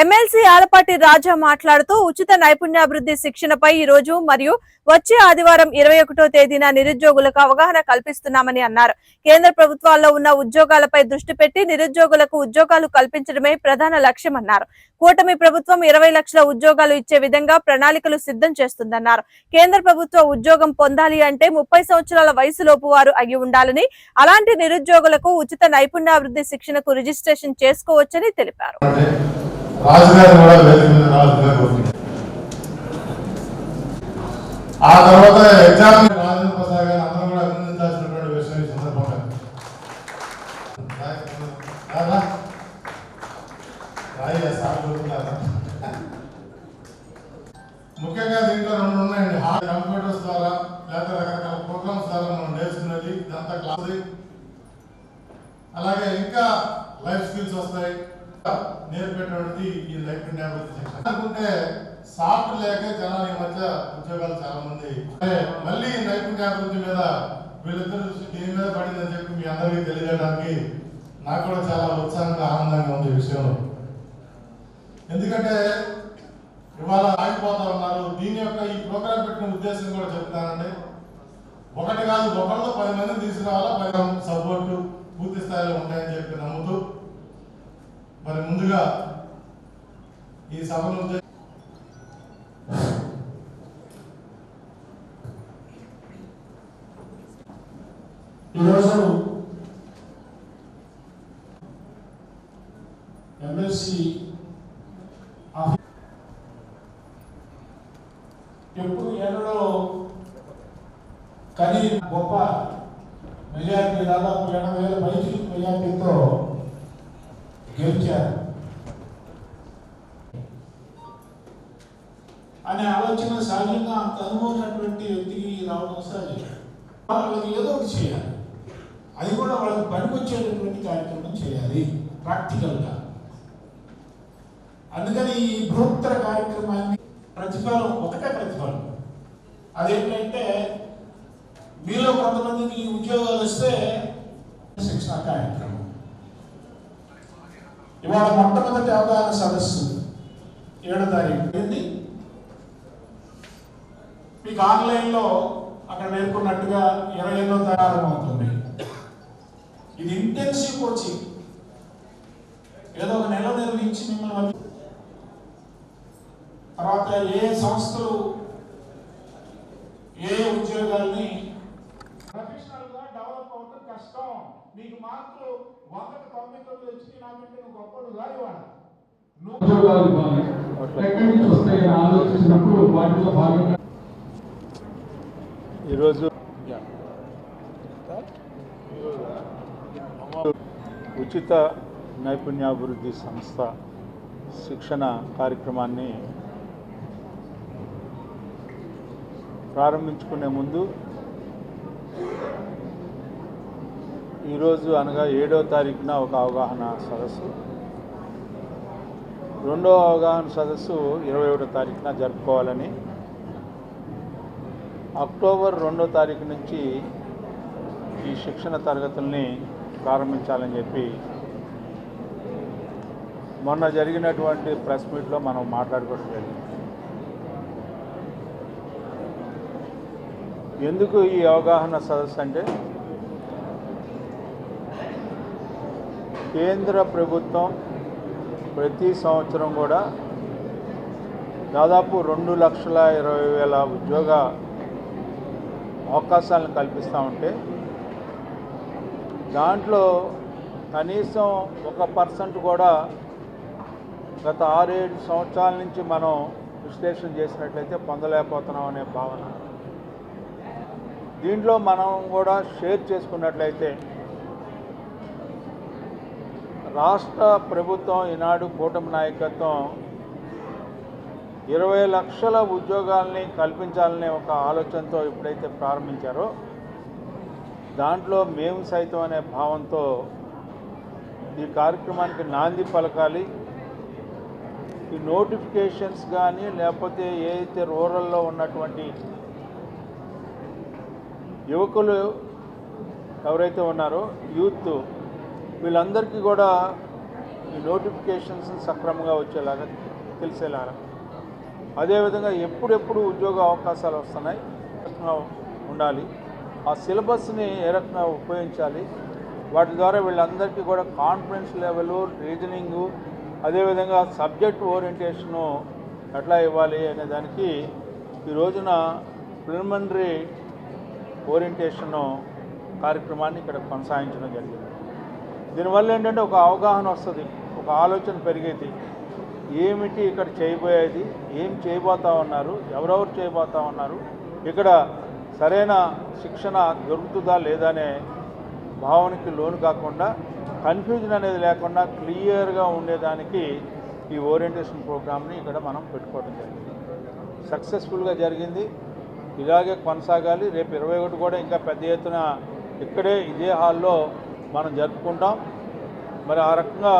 MLC Alapati రాజా మాట్లాడుతూ ఉచిత నైపుణ్యాభివృద్ధి శిక్షణపై ఈ రోజు మరియు వచ్చే ఆదివారం ఇరవై ఒకటో తేదీన నిరుద్యోగులకు అవగాహన కల్పిస్తున్నామని అన్నారు. కేంద్ర ప్రభుత్వాల్లో ఉన్న ఉద్యోగాలపై దృష్టి పెట్టి నిరుద్యోగులకు ఉద్యోగాలు కల్పించడమే ప్రధాన లక్ష్యమన్నారు కూటమి ప్రభుత్వం ఇరవై లక్షల ఉద్యోగాలు ఇచ్చే విధంగా ప్రణాళికలు సిద్ధం చేస్తుందన్నారు. కేంద్ర ప్రభుత్వ ఉద్యోగం పొందాలి అంటే ముప్పై సంవత్సరాల వయసులోపు వారు అయి ఉండాలని అలాంటి నిరుద్యోగులకు ఉచిత నైపుణ్యాభివృద్ధి శిక్షణకు రిజిస్ట్రేషన్ చేసుకోవచ్చని తెలిపారు. రాజుగారు కూడా వేదిక మీద రాజుగా కోరుతుంది ఆ తర్వాత ఎగ్జామ్ రాజేంద్ర ప్రసాద్ గారు అందరూ కూడా అభినందించాల్సినటువంటి విషయం ఈ సందర్భంగా. ముఖ్యంగా దీంట్లో రెండు ఉన్నాయండి. హార్డ్ కంప్యూటర్స్ ద్వారా లేదా రకరకాల ప్రోగ్రామ్స్ ద్వారా మనం నేర్చుకున్నది ఇదంతా క్లాస్ అలాగే ఇంకా లైఫ్ స్కిల్స్ వస్తాయి. నేర్పేటువంటిది ఈ నైపుణ్యాభివృద్ధి శిక్షణ అనుకుంటే సాఫ్ట్ లేక జనాలు ఈ మధ్య ఉద్యోగాలు చాలా మంది మళ్ళీ నైపుణ్యాభివృద్ధి మీద వీళ్ళిద్దరు దీని మీద పడిందని చెప్పి మీ అందరికీ తెలియజేయడానికి నాకు కూడా చాలా ఉత్సాహంగా ఆనందంగా ఉంది ఈ విషయంలో. ఎందుకంటే ఇవాళ ఆగిపోతా ఉన్నారు. దీని యొక్క ఈ ప్రోగ్రామ్ పెట్టిన ఉద్దేశం కూడా చెప్తానండి. ఒకటి కాదు ఒకళ్ళు పది మందిని తీసుకురావాలా? పది సపోర్టు పూర్తి స్థాయిలో ఉంటాయని చెప్పి నమ్ముతూ మరి ముందుగా ఈ సభను ఈరోజు ఎమ్మెల్సీ ఎప్పుడు ఎన్నడో కానీ గొప్ప మెజార్టీ దాదాపు ఎనభై వేల పైకి మెజార్టీతో గెలిచారు. అనే ఆలోచన సహజంగా అంత అనుభవం వ్యక్తికి రావడం సహజం. వాళ్ళకి ఏదో ఒకటి చేయాలి. అది కూడా వాళ్ళకి పనికొచ్చేటటువంటి కార్యక్రమం చేయాలి ప్రాక్టికల్గా. అందుకని ఈ బృహత్తర కార్యక్రమాన్ని ప్రతిఫలం ఒకటే ప్రతిఫలం. అదేంటంటే మీలో కొంతమందికి ఉద్యోగాలు వస్తే శిక్షణ కార్యక్రమం. ఇవాళ మొట్టమొదటి అవగాహన సదస్సు ఏడో తారీఖు. ఏంది? మీకు ఆన్లైన్లో అక్కడ నేర్పుకున్నట్టుగా ఇరవై ఎనిమిదో ప్రారంభమవుతుంది. అవుతుంది ఇది ఇంటెన్సివ్ కోచింగ్ ఏదో ఒక నెల నిర్వహించి మిమ్మల్ని తర్వాత ఏ సంస్థలు ఏ ఉద్యోగాల్ని ప్రొఫెషనల్గా డెవలప్ అవ్వడం కష్టం. నీకు మార్కులు వందకు తొంభై తొమ్మిది వచ్చి నాకంటే నువ్వు గొప్పడు భాగంగా ఈరోజు ఉచిత నైపుణ్యాభివృద్ధి సంస్థ శిక్షణ కార్యక్రమాన్ని ప్రారంభించుకునే ముందు ఈరోజు అనగా ఏడో తారీఖున ఒక అవగాహన సదస్సు. రెండో అవగాహన సదస్సు ఇరవై ఒకటో తారీఖున జరుపుకోవాలని. అక్టోబర్ రెండో తారీఖు నుంచి ఈ శిక్షణ తరగతుల్ని ప్రారంభించాలని చెప్పి మొన్న జరిగినటువంటి ప్రెస్ మీట్లో మనం మాట్లాడుకోవడం జరిగింది. ఎందుకు ఈ అవగాహన సదస్సు అంటే కేంద్ర ప్రభుత్వం ప్రతి సంవత్సరం కూడా దాదాపు రెండు లక్షల ఇరవై వేల ఉద్యోగ అవకాశాలను కల్పిస్తూ ఉంటే దాంట్లో కనీసం ఒక పర్సెంట్ కూడా గత ఆరేడు సంవత్సరాల నుంచి మనం విశ్లేషణ చేసినట్లయితే పొందలేకపోతున్నాం అనే భావన. దీంట్లో మనం కూడా షేర్ చేసుకున్నట్లయితే రాష్ట్ర ప్రభుత్వం ఈనాడు కూటమి నాయకత్వం ఇరవై లక్షల ఉద్యోగాల్ని కల్పించాలనే ఒక ఆలోచనతో ఎప్పుడైతే ప్రారంభించారో దాంట్లో మేము సైతం అనే భావంతో ఈ కార్యక్రమానికి నాంది పలకాలి. ఈ నోటిఫికేషన్స్ కానీ లేకపోతే ఏదైతే రూరల్లో ఉన్నటువంటి యువకులు ఎవరైతే ఉన్నారో యూత్ వీళ్ళందరికీ కూడా ఈ నోటిఫికేషన్స్ సక్రమంగా వచ్చేలాగా తెలిసేలాగా అదేవిధంగా ఎప్పుడెప్పుడు ఉద్యోగ అవకాశాలు వస్తున్నాయి ఉండాలి ఆ సిలబస్ని ఏ రకంగా ఉపయోగించాలి వాటి ద్వారా వీళ్ళందరికీ కూడా కాన్ఫిడెన్స్ లెవెల్ రీజనింగు అదేవిధంగా సబ్జెక్ట్ ఓరియంటేషను ఎట్లా ఇవ్వాలి అనే దానికి ఈ రోజున ప్రిలిమినరీ ఓరియంటేషన్ కార్యక్రమాన్ని ఇక్కడ కొనసాగించడం జరిగింది. దీనివల్ల ఏంటంటే ఒక అవగాహన వస్తుంది ఒక ఆలోచన పెరిగేది. ఏమిటి ఇక్కడ చేయబోయేది ఏం చేయబోతా ఉన్నారు ఎవరెవరు చేయబోతా ఉన్నారు ఇక్కడ సరైన శిక్షణ దొరుకుతుందా లేదా అనే భావనకి లోను కాకుండా కన్ఫ్యూజన్ అనేది లేకుండా క్లియర్గా ఉండేదానికి ఈ ఓరియంటేషన్ ప్రోగ్రామ్ని ఇక్కడ మనం పెట్టుకోవడం జరిగింది. సక్సెస్ఫుల్గా జరిగింది. ఇలాగే కొనసాగాలి. రేపు ఇరవై ఒకటి కూడా ఇంకా పెద్ద ఎత్తున ఇక్కడే ఇదే హాల్లో మనం జరుపుకుంటాం. మరి ఆ రకంగా